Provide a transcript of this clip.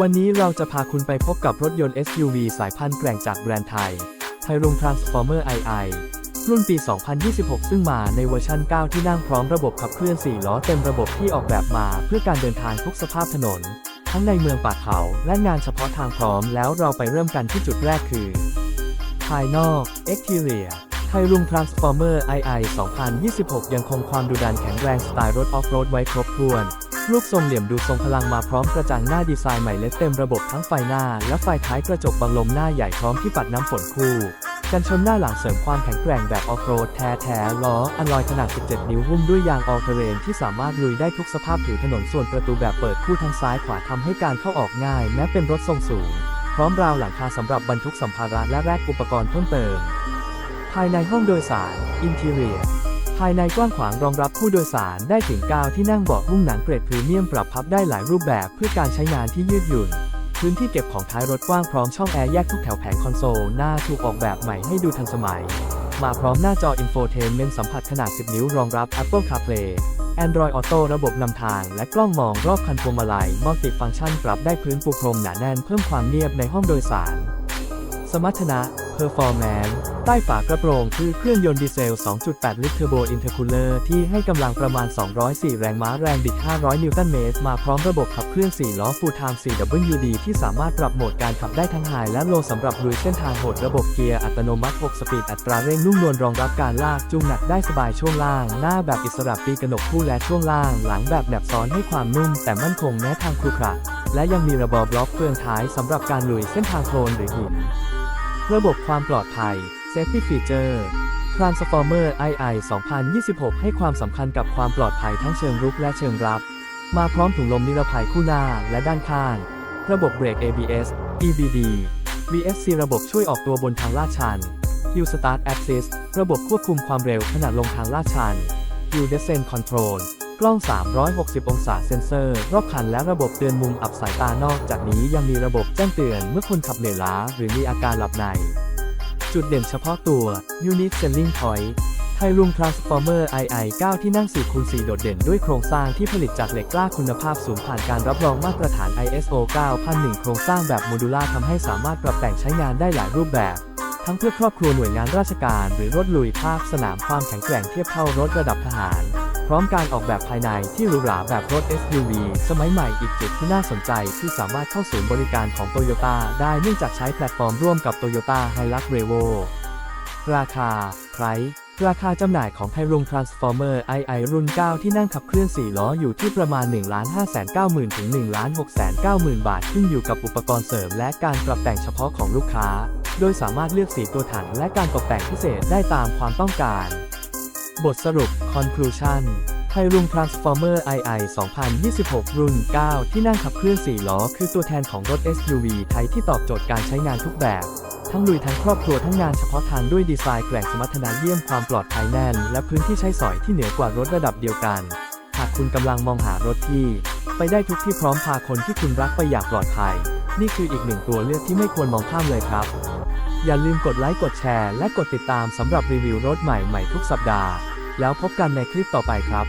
วันนี้เราจะพาคุณไปพบกับรถยนต์ SUV สายพันธุ์แกร่งจากแบรนด์ไทย ไทยรุง Transformer II รุ่นปี 2026 ซึ่งมาในเวอร์ชัน 9 ที่นั่งพร้อมระบบขับเคลื่อน 4 ล้อเต็มระบบที่ออกแบบมาเพื่อการเดินทางทุกสภาพถนน ทั้งในเมืองป่าเขาและงานเฉพาะทางพร้อมแล้วเราไปเริ่มกันที่จุดแรกคือ ภายนอก Exterior ไทยรุง Transformer II 2026 ยังคงความดุดันแข็งแรงสไตล์รถออฟโรดไว้ครบถ้วน รูปทรงเหลี่ยมดูทรงพลังมาพร้อมกระจังหน้าดีไซน์ใหม่เล็ดเต็มระบบทั้งไฟหน้า และไฟท้ายกระจกบังลมหน้าใหญ่พร้อมที่ปัดน้ำฝนคู่กันชนหน้าหลังเสริมความแข็งแกร่งแบบออฟโรดแท้แท้ๆล้ออันลอยขนาด 17 นิ้วหุ้มด้วยยางออลเทเรนที่สามารถลุยได้ทุกสภาพผิวถนนส่วนประตูแบบเปิดคู่ทั้งซ้ายขวาทำให้การเข้าออกง่าย แม้เป็นรถทรงสูง พร้อมราวหลังคาสำหรับบรรทุกสัมภาระและแรกอุปกรณ์เพิ่มเติม ภายในห้องโดยสาร Interior ภายในกว้างขวางรองรับผู้โดยสารได้ถึง 9 ที่นั่งเบาะหุ้มหนังเกรดพรีเมียมปรับพับได้หลายรูปแบบเพื่อการใช้งานที่ยืดหยุ่น พื้นที่เก็บของท้ายรถกว้างพร้อมช่องแอร์แยกทุกแถวแผงคอนโซลหน้าถูกออกแบบใหม่ให้ดูทันสมัย มาพร้อมหน้าจอ Infotainment สัมผัสขนาด 10 นิ้วรองรับ Apple CarPlay Android Auto ระบบนำทาง และกล้องมองรอบคันพวงมาลัยมัลติฟังก์ชันปรับได้พื้นปูพรมหนาแน่นเพิ่มความเนียบในห้องโดยสาร สมรรถนะ Performance ใต้ฝากระโปรงคือเครื่องยนต์ดีเซล 2.8 ลิตรเทอร์โบอินเทอร์คูลเลอร์ที่ให้กำลังประมาณ 204 แรงม้าแรงบิด 500 นิวตันเมตร มาพร้อมระบบขับเคลื่อน 4 ล้อ Full Time 4WD ที่สามารถปรับโหมดการขับได้ทั้งไฮและโลสำหรับลุยเส้นทางโหดระบบเกียร์อัตโนมัติ 6 สปีดอัตราเร่งนุ่มนวลรองรับการลากจูงหนักได้สบายช่วงล่าง หน้าแบบอิสระปีกระหนกคู่และช่วงล่าง หลังแบบแหนบซ้อนให้ความนุ่ม แต่มั่นคงแม้ทางครุขระและยังมีระบบบล็อกเฟืองท้ายสำหรับการลุยเส้นทางโคลนหรือหิน ระบบความปลอดภัย Safety Feature Transformer II 2026 ให้ความสำคัญกับความปลอดภัยทั้งเชิงรุกและเชิงรับ มาพร้อมถุงลมนิรภัยคู่หน้าและด้านข้าง ระบบเบรก ABS EBD VSC ระบบช่วยออกตัวบนทางลาดชัน Hill Start Assist ระบบควบคุมความเร็วขณะลงทางลาดชัน Hill Descent Control กล้อง 360 องศาเซ็นเซอร์ รอบคันและระบบเตือนมุมอับสายตานอกจากนี้ยังมีระบบแจ้งเตือนเมื่อคนขับเหนื่อยล้าหรือมีอาการหลับใน จุดเด่นเฉพาะตัว Unique Selling Point ไทยรุง Transformer II 9 ที่นั่ง4คูณ4โดดเด่นด้วยโครงสร้างที่ผลิตจากเหล็กกล้าคุณภาพสูงผ่านการรับรองมาตรฐาน ISO 9001 โครงสร้างแบบโมดูล่าทำให้สามารถปรับแต่งใช้งานได้หลายรูปแบบ ทั้งเพื่อครอบครัวหน่วยงานราชการ หรือรถลุยภาคสนามความแข็งแกร่งเทียบเท่ารถระดับทหาร พร้อมการออกแบบภายในที่หรูหราแบบรถ SUV สมัยใหม่อีกจุดที่น่าสนใจคือสามารถเข้าศูนย์บริการของโตโยต้าได้เนื่องจากใช้แพลตฟอร์มร่วมกับ Toyota Hilux Revo ราคา Price ราคาจำหน่ายของไทรุง Transformer II รุ่น 9 ที่นั่งขับเคลื่อน 4 ล้ออยู่ที่ประมาณ 1 5 9 0 0 0 0 ถึง 1 6 9 0 0 0 0 บาท ขึ้นอยู่กับอุปกรณ์เสริมและการปรับแต่งเฉพาะของลูกค้า โดยสามารถเลือกสีตัวถังและการตกแต่งพิเศษได้ตามความต้องการ บทสรุป Conclusion ไทยรุง Transformer II 2026 รุ่น 9 ที่นั่งขับเคลื่อน 4 ล้อ คือตัวแทนของรถ SUV ไทยที่ตอบโจทย์การใช้งานทุกแบบ ทั้งลุยทั้งครอบครัวทั้งงานเฉพาะทางด้วยดีไซน์แกร่งสมรรถนะเยี่ยมความปลอดภัยแน่น และพื้นที่ใช้สอยที่เหนือกว่ารถระดับเดียวกัน หากคุณกำลังมองหารถที่ ไปได้ทุกที่พร้อมพาคนที่คุณรักไปอย่างปลอดภัย นี่คืออีกหนึ่งตัวเลือกที่ไม่ควรมองข้ามเลยครับ อย่าลืมกดไลค์กดแชร์และกดติดตามสำหรับรีวิวรถใหม่ใหม่ทุกสัปดาห์ แล้วพบกันในคลิปต่อไปครับ